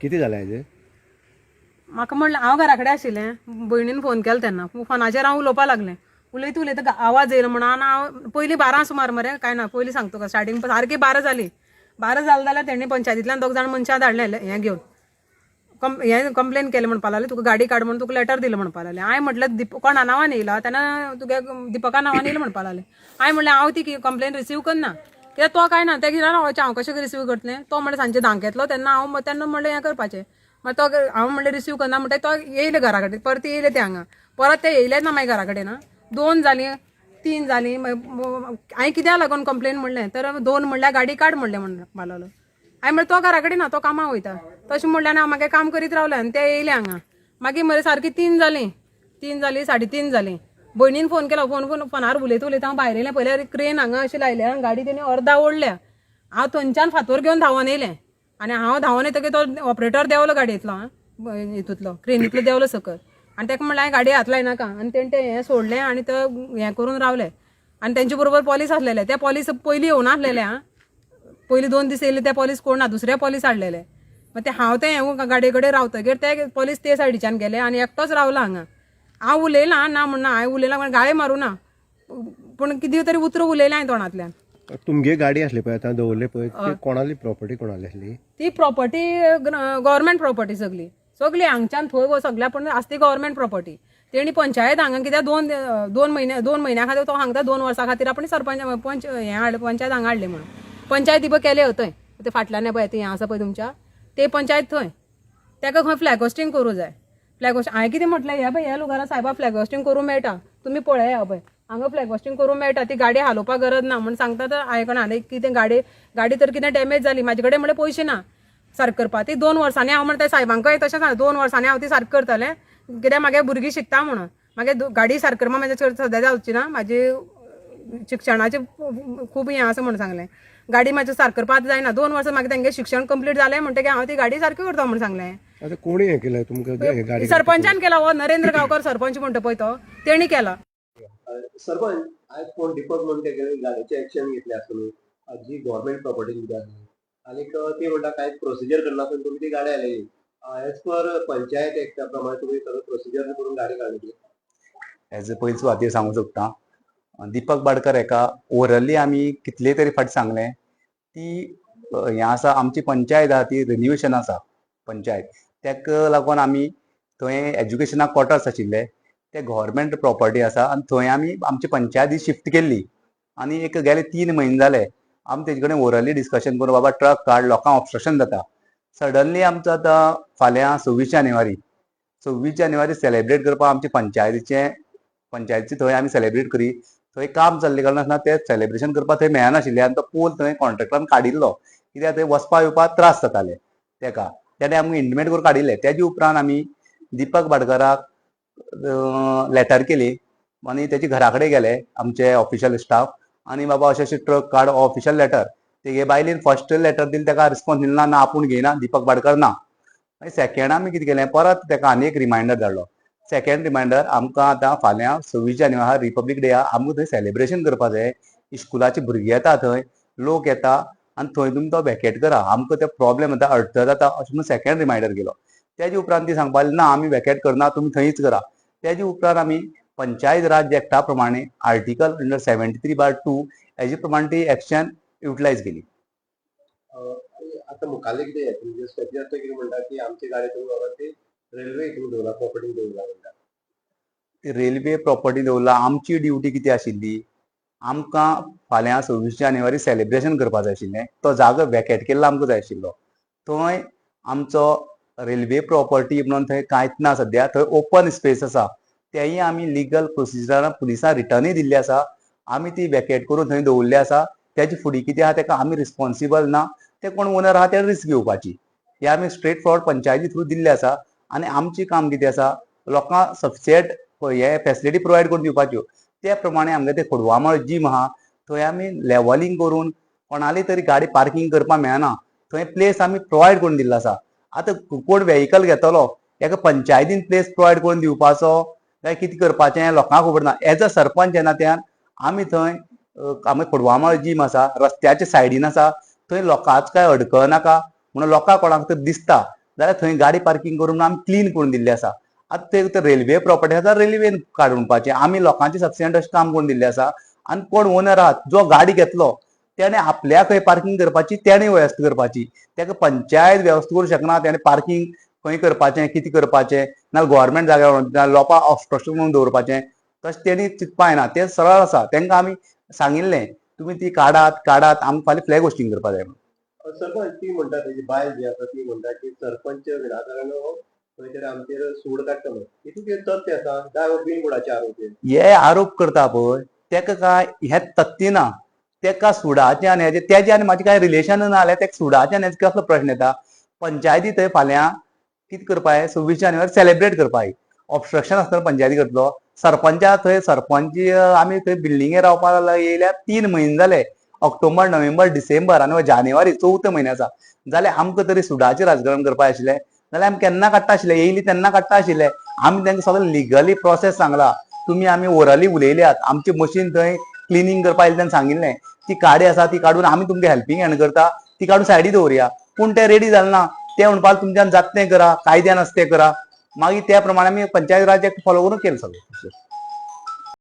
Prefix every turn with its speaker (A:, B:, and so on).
A: किती जालें हेजें
B: म्हाका म्हणलें हांव घरा कडेन आशिल्लें भयणीन फोन केलो तेन्ना फोनाचेर हांव उलोवपा लागलें. उलयत उलयता आवाज येयलो म्हणून. हांव पयलीं बारा सुमार मरे काय ना पयलीं सांगता तुका स्टार्टींग सारकी बारा जाली बारा जालें जाल्यार तेणी पंचायतींतल्यान दोग जाण मनशां धाडले हें घेवन कम हें कंप्लेन केलें म्हणपाक लागलें. तुका गाडी काड म्हणून तुका लेटर दिलें म्हणपाक लागलें. हांवें म्हटलें दीप कोणा नांवान येयला तेन्ना तुगे दिपका नांवान येयलें म्हणपा लागलें. हांवें म्हणलें हांव ती कंप्लेन रिसीव करना कित्याक तो काय ना ते कितें हांव कशें रिसीव करतलें तो म्हणलें सांजचे धांक येतलो तेन्ना हांव तेन्ना म्हणलें हें करपाचें. मागीर तो हांव म्हणलें रिसीव करना म्हणटा तो येयले घरा कडेन परत येयले ते हांगा परत ते येयलेच ना मागीर घरा कडेन दोन जालीं तीन जालीं हांवें कित्याक लागून कंप्लेन म्हणलें? तर दोन म्हणल्यार गाडी काड म्हणलें म्हणपा लागलो हांवें म्हणलें तो घरा कडेन ना तो कामां वयता तशें म्हणलें आनी हांव मागीर काम करीत रावलें आनी ते येयले हांगा मागीर मरे सारकी तीन जालीं तीन जालीं साडे तीन जालीं भयणीन फोन केला फोन फोन फोनार उलयता उलयता हांव भायर येयलें पयल्यार क्रेन हांगा अशी लायल्या. आनी गाडी तेणी अर्धा ओडल्या हांव थंयच्यान फातोर घेवन धांवन येयलें आनी हांव धांवन येतकीर तो ऑपरेटर देंवलो गाडयेंतलो आं हितूंतलो क्रेनींतलो देंवलो सकयल आनी ताका म्हणलें हांवें गाडी हात लायनाका आनी तेणें तें हें सोडलें आनी तो हें करून रावलें. आनी तेंचे बरोबर पॉलीस आसलेले ते पॉलीस पयलीं येवना आसलेले आं पयलीं दोन दीस येयले ते पॉलीस कोण ना दुसरे पॉलीस हाडलेले मग ते हांव ते हें गाडये कडेन रावतकीर ते पॉलीस ते सायडीच्यान गेले आनी एकटोच रावलो हांगा. हांव उलयलां ना म्हणना हांवें उलयलां गाळे मारूं ना. पूण कितें तरी उतर उलयलें हांवें तोंडांतल्यान.
A: तुमगे गाडी असली पळय आतां दवरले पळय ती कोणाली प्रॉपर्टी कोणाली असली?
B: ती प्रॉपर्टी गव्हर्मेंट प्रॉपर्टी सगली सगली हांगच्यान थंय गो सगल्या पण आसती गव्हर्मेंट प्रॉपर्टी तेणी पंचायत हांगा कित्याक दोन दोन म्हयने दोन म्हयन्या खातीर तो सांगता दोन वर्सां खातीर आपण सरपंच पंच हें हाडलें पंचायत हांगा हाडलें म्हणून. पंचायती पळय केले थंय. ते फाटल्यान पळय ते हें आसा पळय तुमच्या. ते पंचायत थंय. ताका खंय फ्लॅग होस्टिंग करूं जाय. फ्लॅगवॉश हांवें कितें म्हटलें? ह्या पळय ह्या लुगारा सायबा फ्लॅग करूंक मेळटा तुमी पळया पळय हांगा फ्लॅग करूंक मेळटा ती गाडी हालोवपाक गरज ना. म्हण सांगता तर आयकणा आनी कितें गाडी गाडी तर कितें डॅमेज जाली म्हाजे कडेन म्हळ्यार पयशे ना. सारक करपा. ती दोन वर्सांनी हांव म्हणटा सायबांकय तशें सांग दोन वर्सांनी हांव ती सारक करतलें. कित्याक म्हागे भुरगीं शिकता म्हणून. मागे गाडी सारक करपा. म्हाजे चड सद्या जावची ना म्हाजी शिक्षणाचें खूब हें आसा म्हणून सांगलें. गाडी म्हाजी सारक करपाक जायना दोन वर्सां मागीर तेंगे शिक्षण कंप्लीट जालें म्हणटकीर हांव ती गाडी सारकी करता. म्हणून सांगलें.
A: आतां कोणी हें केलें तुमकां हे गाडी
B: सरपंचान केला हो नरेंद्र गांवकर सरपंच म्हणटा पळय तो. तेणी केला.
C: सरपंच आज कोण की गाडीचे ऍक्शन घेतले आसतली जी गव्हर्नमेंट प्रॉपर्टी दिली आणि ते म्हणटा काय प्रोसिजर करना पण तुम्ही ती गाडी आलेली. एज पर पंचायत एक्टा प्रमाणे तुम्ही सगळं प्रोसिजर करून गाडी काडली
D: एज अ पयली सुवातेर सांगूंक सोदता दिपक बाडकर हेका ओरली आमी कितले तरी फाटी सांगलें. ती हें आसा आमची पंचायत आहा ती रिन्युएशन आसा पंचायत. तेका लागून आमी थंय एज्युकेशनाक क्वॉटर्स आशिल्ले. ते गव्हर्मेंट प्रॉपर्टी आसा आनी थंय आमी आमची पंचायती शिफ्ट केल्ली. आनी एक गेले तीन म्हयने जाले. आमी तेजे कडेन ओरली डिस्कशन करून बाबा ट्रक काड लोकांक ऑब्स्ट्रक्शन जाता. सडनली आमचो आतां फाल्यां सव्वीस जानेवारी. सव्वीस जानेवारी सेलेब्रेट करपाक आमचे पंचायतीचे पंचायतीचे थंय आमी सेलेब्रेट करी. थंय काम चल्ले कारण आसना ते सेलेब्रेशन करपाक थंय मेळनाशिल्ले. आनी तो पोल थंय कॉन्ट्रॅक्टरान काडिल्लो. कित्याक थंय वचपा येवपाक त्रास जाताले. तेका. तेणे आमकां इंटिमेट करून काडिल्ले तेजे उपरांत आमी दिपक बाडकराक लेटर केली आनी तेजे घरा कडेन गेले आमचे ऑफिशियल स्टाफ आनी बाबा अशें अशें ट्रक काड ऑफिशियल लेटर तेगे बायलेन फर्स्ट लेटर दिलें तेका रिस्पॉन्स दिलो ना ना आपूण घेयना दिपक भाटकर ना. मागीर सेकेंड आमी कितें केलें परत तेका आनी एक रिमांयडर धाडलो. सेकेंड रिमांयडर आमकां आतां फाल्यां सव्वीस जानेवारी रिपब्लीक डे आहा आमकां थंय सेलेब्रेशन करपा जाय इस्कुलाची भुरगीं येता थंय. लोक येता आनी थंय तुमी तो वेकेट करा. आमकां ते प्रॉब्लेम जाता अडचण जाता अशें म्हणून सेकेंड रिमांयडर केलो. तेजे उपरांत ती सांगपा लागली ना आमी वेकेट करना तुमी थंयच करा. तेजे उपरांत आमी पंचायत राज एक्टा प्रमाणे article under seventy three bar two हेजे प्रमाणे ती एक्शन युटिलायज केली
C: आता मुखाल्ले कितें येता म्हणजे स्पेशल कितें म्हणटा की आमची गाडी तुम्ही बाबा ती रेल्वे तुम्ही दवरला प्रॉपर्टी दवरला म्हणटा
D: रेल्वे प्रॉपर्टी दवरला आमची ड्युटी कितें आशिल्ली आमकां फाल्यां सव्वीस जानेवारी सेलिब्रेशन करपा जाय आशिल्लें. तो जागो वेकेट केल्लो आमकां जाय आशिल्लो. थंय आमचो रेल्वे प्रॉपर्टी म्हणून थंय कांयच ना सद्या थंय ओपन स्पेस आसा. तेंय आमी लिगल प्रोसिजरान पुलिसां रिटर्नूय दिल्ली आसा. आमी ती वेकेट करून थंय दवरली आसा. तेजे फुडें कितें आहा तेका आमी रिस्पॉन्सिबल ना. ते कोण ओनर आहा ते रिस्क घेवपाची. हे आमी स्ट्रेट फॉरवर्ड पंचायती थ्रू दिल्ले आसा. आनी आमची काम कितें आसा? लोकांक सफिशियंट हे फेसिलिटी प्रोवायड करून दिवपाच्यो. त्या प्रमाणे आमगे ते खोडवामळ जीम आहा थंय आमी लेवलिंग करून कोणाली तरी गाडी पार्किंग करपाक मेळना थंय प्लेस आमी प्रोवायड करून दिल्लो आसा आतां कोण वेहिकल घेतलो एका पंचायतीन प्लेस प्रोवायड करून दिवपाचो काय कितें करपाचें लोकांक खबर ना. एज अ सरपंच जेन्ना त्यान आमी थंय आमी खोडवामळ जीम आसा रस्त्याच्या सायडीन आसा थंय लोकांच काय अडकळ नाका म्हणून लोकांक कोणाक तर दिसता जाल्यार थंय गाडी पार्किंग करून आमी क्लीन करून दिल्ली आसा आतां ते ते रेल्वे प्रॉपर्टी आसा रेल्वेन काडपाचें आमी लोकांचे सबसिडंट अशें काम करून दिल्लें आसा आनी कोण ओनर आहात जो गाडी घेतलो त्याने आपल्या खंय पार्किंग करपाची त्याने वेवस्था करपाची. तेका पंचायत वेवस्था करूं शकना त्याने पार्किंग खंय करपाचें कितें करपाचें नाल्यार गोव्हर्मेंट जाग्यार नाल्यार लोपां ऑब्स्ट्रक्शन म्हणून दवरपाचें तशें तेणी चिंतपा येना तें सरळ आसा तेंकां आमी सांगिल्लें तुमी ती काडात काडात आमकां फाल्यां फ्लॅग होस्टिंग करपा जाय म्हणून.
C: सरपंच ती म्हणटा तेजी बायल जी आसा ती म्हणटा की सरपंच विनाकारण हो, आमचेर सूड काडटलो म्हणून तथ्य आसा काय बिनबुडाचे आरोप हे?
D: आरोप करता पळय तेका काय हे तथ्य ना तेका सुडाच्यान आनी हेजे तेजे आनी म्हाजे काय रिलेशन ना जाल्यार तेका सुडाच्यान आनी कसलो प्रश्न येता? पंचायती थंय फाल्यां कितें करपा सव्वीस जानेवारी सेलिब्रेट करपा ऑबस्ट्रक्शन ऑब्स्ट्रक्शन आसतना पंचायती करतलो. सरपंचा थंय सरपंच आमी थंय बिल्डींगे रावपाक ला- येयल्या तीन म्हयने जाले ऑक्टोबर नोव्हेंबर डिसेंबर आनी जानेवारी चवथो म्हयने आसा जाल्यार आमकां तरी सुडाचें राजकारण करपाक आशिल्लें. जाल्यार आमी केन्ना काडटा आशिल्ले येयली तेन्ना काडटा आशिल्ले आमी तांकां सगळें लिगली प्रोसेस सांगला. तुमी आमी ओरली उलयल्यात. आमची मशीन थंय क्लिनींग करपा आयली तेन्ना सांगिल्लें ती काडी आसा ती काडून आमी तुमकां हेल्पिंग हँड करता. ती काडून सायडी दवरया. पूण तें रेडी जालें ना ते म्हणपाक तुमच्यान जात तें करा कायद्यान आसा तें करा. मागीर त्या प्रमाणे आमी पंचायत राज फॉलो करून केलें सगळें.